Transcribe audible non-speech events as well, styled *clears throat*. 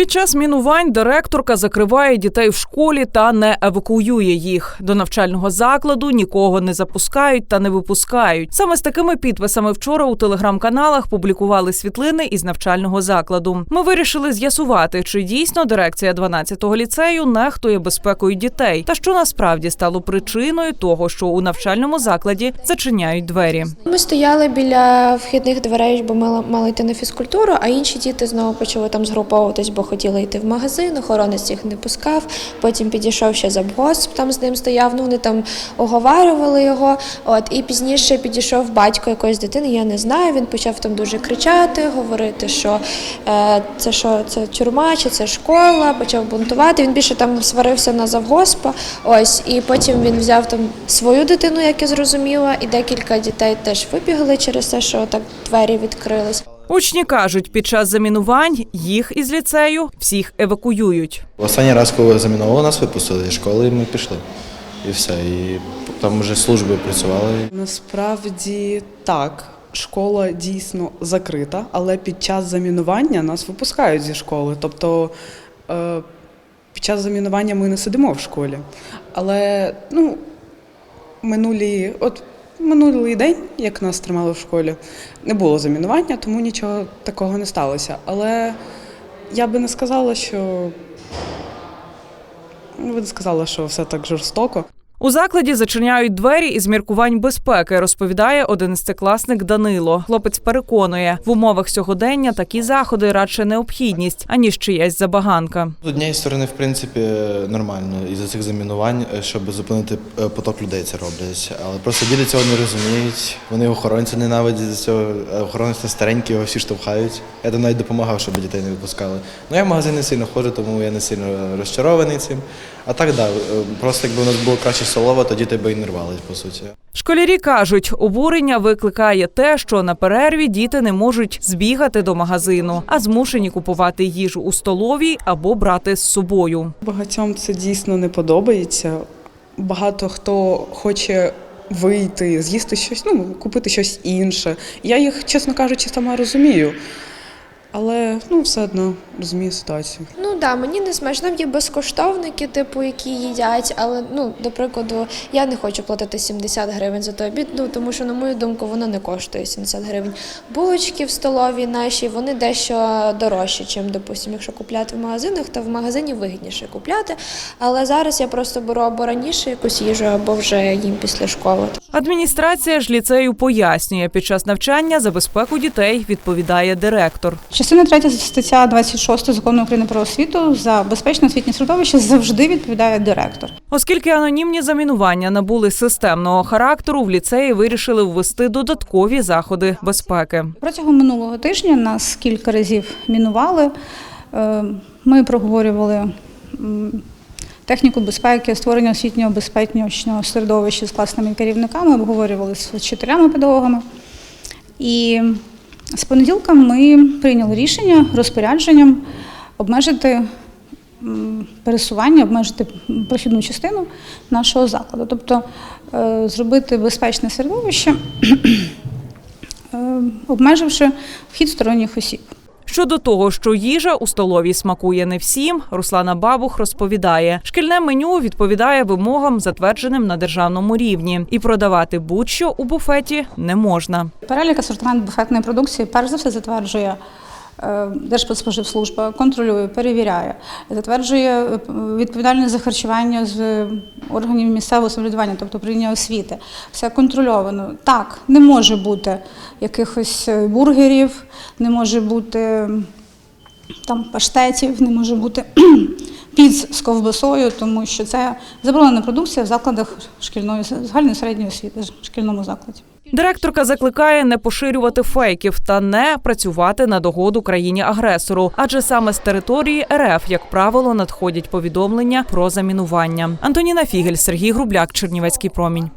Під час мінувань директорка закриває дітей в школі та не евакуює їх. До навчального закладу нікого не запускають та не випускають. Саме з такими підписами вчора у телеграм-каналах публікували світлини із навчального закладу. Ми вирішили з'ясувати, чи дійсно дирекція 12-го ліцею нехтує безпекою дітей, та що насправді стало причиною того, що у навчальному закладі зачиняють двері. Ми стояли біля вхідних дверей, бо мали, йти на фізкультуру, а інші діти знову почали там згруповуватись, бо хотіли йти в магазин, охоронець їх не пускав. Потім підійшов ще завгосп, там з ним стояв. Ну вони там оговарювали його. От і пізніше підійшов батько якоїсь дитини. Я не знаю. Він почав там дуже кричати, говорити, що е, це що це тюрма, чи це школа. Почав бунтувати. Він більше там сварився на завгоспа. Ось і потім він взяв там свою дитину, як я зрозуміла, і декілька дітей теж вибігли через те, що так двері відкрились. Учні кажуть, під час замінувань їх із ліцею всіх евакуюють. Останній раз, коли заміновували, нас випустили зі школи, і ми пішли. І все. І там вже служби працювали. Насправді так, школа дійсно закрита, але під час замінування нас випускають зі школи. Тобто е, під час замінування ми не сидимо в школі. Але ну, минулі, от минулий день, як нас тримали в школі, не було замінування, тому нічого такого не сталося. Але я би не сказала, що. Би не сказала, що все так жорстоко. У закладі зачиняють двері із міркувань безпеки, розповідає одинадцятикласник Данило. Хлопець переконує, в умовах сьогодення такі заходи радше необхідність, аніж чиясь забаганка. З однієї сторони, в принципі, нормально із-за цих замінувань, е, щоб зупинити е, поток людей це роблять. Але просто діти цього не розуміють. Вони охоронці ненавидять за цього. а Охоронці старенькі, його всі штовхають. Я там навіть допомагав, щоб дітей не випускали. Ну я в магазин не сильно ходжу, тому я не сильно розчарований цим. А так, да, е, просто якби у нас було краще солова, то діти би і не рвались, по суті. Школярі кажуть, обурення викликає те, що на перерві діти не можуть збігати до магазину, а змушені купувати їжу у столовій або брати з собою. Багатьом це дійсно не подобається. Багато хто хоче вийти, з'їсти щось, ну, купити щось інше. Я їх, чесно кажучи, сама розумію. Але ну, все одно розумію ситуацію. Ну да, мені не смачно. Є безкоштовники, типу, які їдять, але ну, до прикладу, я не хочу платити 70 гривень за той обід, ну тому що, на мою думку, воно не коштує 70 гривень. Булочки в столовій наші вони дещо дорожчі, чим, допустимо, якщо купляти в магазинах, то в магазині вигідніше купляти. Але зараз я просто беру або раніше якусь їжу, або вже їм після школи. Адміністрація ж ліцею пояснює, під час навчання за безпеку дітей відповідає директор. Частина 3 стаття 26 закону України про освіту за безпечне освітнє середовище завжди відповідає директор. Оскільки анонімні замінування набули системного характеру, в ліцеї вирішили ввести додаткові заходи безпеки. Протягом минулого тижня нас кілька разів мінували. Е, Ми проговорювали техніку безпеки, створення освітнього безпечного середовища з класними керівниками, обговорювали з вчителями, педагогами. І з понеділка ми прийняли рішення розпорядженням обмежити пересування, обмежити прохідну частину нашого закладу, тобто е, зробити безпечне середовище, *clears throat* е, обмеживши вхід сторонніх осіб. Щодо того, що їжа у столовій смакує не всім, Руслана Бабух розповідає, шкільне меню відповідає вимогам, затвердженим на державному рівні, і продавати будь-що у буфеті не можна. Перелік асортимент буфетної продукції перш за все затверджує е, Держпродспоживслужба, контролює, перевіряє, затверджує е, відповідальність за харчування з органів місцевого самоврядування, тобто управління освіти. Все контрольовано. Так, не може бути якихось е, бургерів, не може бути там паштетів, не може бути *clears throat* піц з ковбасою, тому що це заборонена продукція в закладах шкільної загальної середньої освіти, шкільному закладі. Директорка закликає не поширювати фейків та не працювати на догоду країні-агресору, адже саме з території РФ, як правило, надходять повідомлення про замінування. Антоніна Фігель, Сергій Грубляк, Чернівецький промінь.